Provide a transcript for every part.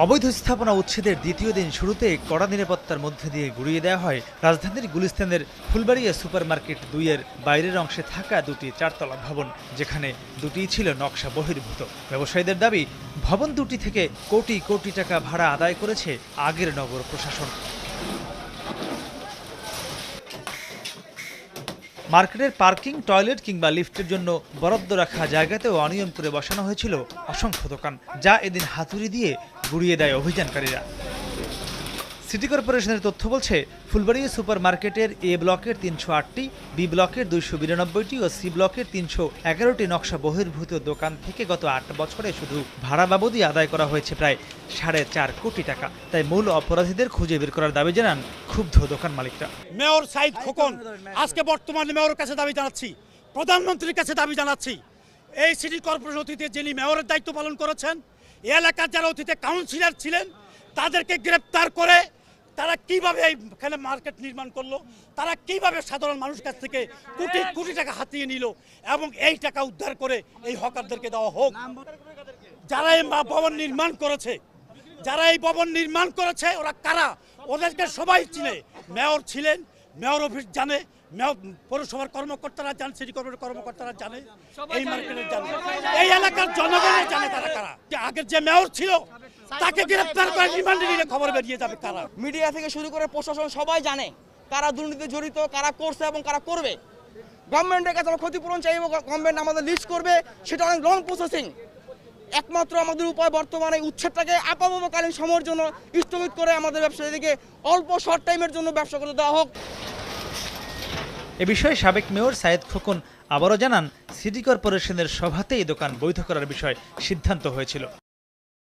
অবৈধ স্থাপনা উচ্ছেদের দ্বিতীয় দিন শুরুতে কড়া নিরাপত্তার মধ্যে দিয়ে গুড়িয়ে দেওয়া হয়। রাজধানীর গুলিস্তানের ফুলবাড়িয়া সুপারমার্কেট দুইয়ের বাইরের অংশে থাকা দুটি চারতলা ভবন, যেখানে দুটিই ছিল নকশা বহির্ভূত। ব্যবসায়ীদের দাবি, ভবন দুটি থেকে কোটি কোটি টাকা ভাড়া আদায় করেছে আগের নগর প্রশাসন। মার্কেটের পার্কিং, টয়লেট কিংবা লিফটের জন্য বরাদ্দ রাখা জায়গাতেও অনিয়ম করে বসানো হয়েছিল অসংখ্য দোকান, যা এদিন হাতুড়ি দিয়ে গুড়িয়ে দেয় অভিযানকারীরা। সিটি কর্পোরেশনের তথ্য বলছে ফুলবাড়িয়া সুপার মার্কেটের এ ব্লকের তিনশো আটটি বি ব্লকের দুইশো বিরানব্বইটি ও সি ব্লকের তিনশো এগারোটি নকশা বহির্ভূত দোকান থেকে গত আট বছরে শুধু ভাড়া বাবদই আদায় করা হয়েছে প্রায় সাড়ে চার কোটি টাকা। তাই মূল অপরাধীদের খুঁজে বের করার দাবি জানান ক্ষুব্ধ দোকান মালিকরা। মেয়র সাইদ খোকন আজকে বর্তমানে মেয়রের কাছে দাবি জানাচ্ছি প্রধানমন্ত্রীর কাছে দাবি জানাচ্ছি। এই সিটি কর্পোরেশন অতীতে যিনি মেয়রের দায়িত্ব পালন করেছেন এলাকার যারা অতীতে কাউন্সিলর ছিলেন, তাদেরকে গ্রেপ্তার করে তারা কীভাবে এইখানে মার্কেট নির্মাণ করল, তারা কীভাবে সাধারণ মানুষ কাছ থেকে কোটি কোটি টাকা হাতিয়ে নিল এবং এই টাকা উদ্ধার করে এই হকারদেরকে দেওয়া হোক। যারা এই ভবন নির্মাণ করেছে, যারা এই ভবন নির্মাণ করেছে, ওরা কারা? ওদেরকে সবাই চিনে। মেয়র ছিলেন মেয়র অফিস জানে মেয়র পৌরসভার কর্মকর্তারা জানে সিটি কর্পোরেশন কর্মকর্তারা জানে এই মার্কেটের জানে। এই এলাকার জনগণে জানে তারা কারা। যে আগের যে মেয়র ছিল তাকে গ্রেপ্তার করে রিমান্ডে নিলে খবর বেরিয়ে যাবে কারা। মিডিয়া থেকে শুরু করে প্রশাসন সবাই জানে কারা দুর্নীতিতে জড়িত কারা করছে এবং কারা করবে। গভর্নমেন্টের কাছে আমরা ক্ষতিপূরণ চাইব গভর্নমেন্ট আমাদের লিস্ট করবে সেটা অনেক লং প্রসেসিং একমাত্র আমাদের উপায় বর্তমানে উচ্ছেদটাকে আপাতকালীন সময়ের জন্য স্থগিত করে আমাদের ব্যবসায়ীদেরকে অল্প শর্ট টাইমের জন্য ব্যবসা করতে দেওয়া হোক। এ বিষয়ে সাবেক মেয়র সায়েদ খোকন আবারও জানান, সিটি কর্পোরেশনের সভাতেই দোকান বৈধ করার বিষয়ে সিদ্ধান্ত হয়েছিল।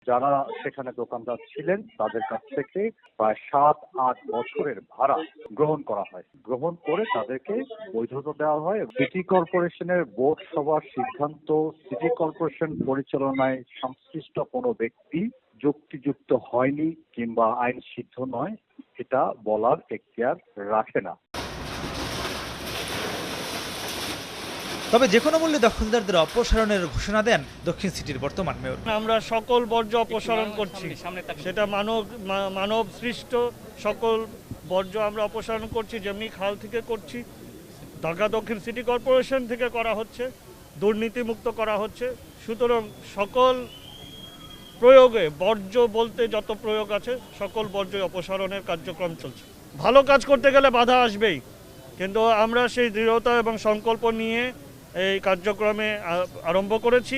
যারা সেখানে দোকানদার ছিলেন, তাদের কাছ থেকে প্রায় সাত, আট বছরের ভাড়া গ্রহণ করা হয়। গ্রহণ করে তাদেরকে বৈধতা দেওয়া হয়। সিটি কর্পোরেশনের বোর্ড সভার সিদ্ধান্ত, সিটি কর্পোরেশন পরিচালনায় সংশ্লিষ্ট কোনো ব্যক্তি যুক্তিযুক্ত হয়নি কিংবা আইন সিদ্ধ নয়, এটা বলার এখতিয়ার রাখে না। তবে যে কোনো মূল্যে দখলদারদের অপসারণের ঘোষণা দেন দক্ষিণ সিটির বর্তমান মেয়র। আমরা সকল বর্জ্য অপসারণ করছি। সেটা মানব মানব সৃষ্ট সকল বর্জ্য আমরা অপসারণ করছি যেমনি খাল থেকে করছি। ঢাকা দক্ষিণ সিটি কর্পোরেশন থেকে করা হচ্ছে দুর্নীতিমুক্ত করা হচ্ছে। সুতরাং সকল প্রয়োগে বর্জ্য বলতে যত প্রয়োগ আছে সকল বর্জ্য অপসারণের কার্যক্রম চলছে। ভালো কাজ করতে গেলে বাধা আসবেই। কিন্তু আমরা সেই দৃঢ়তা এবং সংকল্প নিয়ে এই কার্যক্রমে আরম্ভ করেছি।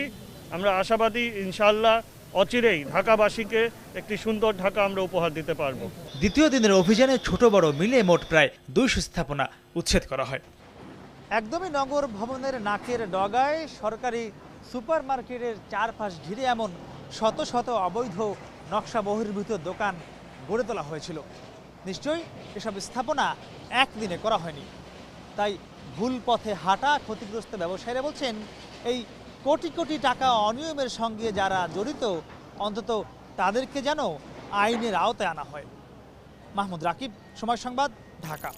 আমরা আশাবাদী ইনশাল্লাহ অচিরেই ঢাকাবাসীকে একটি সুন্দর ঢাকা আমরা উপহার দিতে পারব। দ্বিতীয় দিনের অভিযানে ছোট বড় মিলে মোট প্রায় দুইশো স্থাপনা উচ্ছেদ করা হয়। একদমই নগর ভবনের নাকের ডগায় সরকারি সুপার মার্কেটের চারপাশ ঘিরে এমন শত শত অবৈধ নকশা বহির্ভূত দোকান গড়ে তোলা হয়েছিল। নিশ্চয়ই এসব স্থাপনা একদিনে করা হয়নি। তাই ভুল পথে হাঁটা ক্ষতিগ্রস্ত ব্যবসায়ীরা বলছেন, এই কোটি কোটি টাকা অনিয়মের সঙ্গে যারা জড়িত, অন্তত তাদেরকে যেন আইনের আওতায় আনা হয়। মাহমুদ রাকিব, সময় সংবাদ, ঢাকা।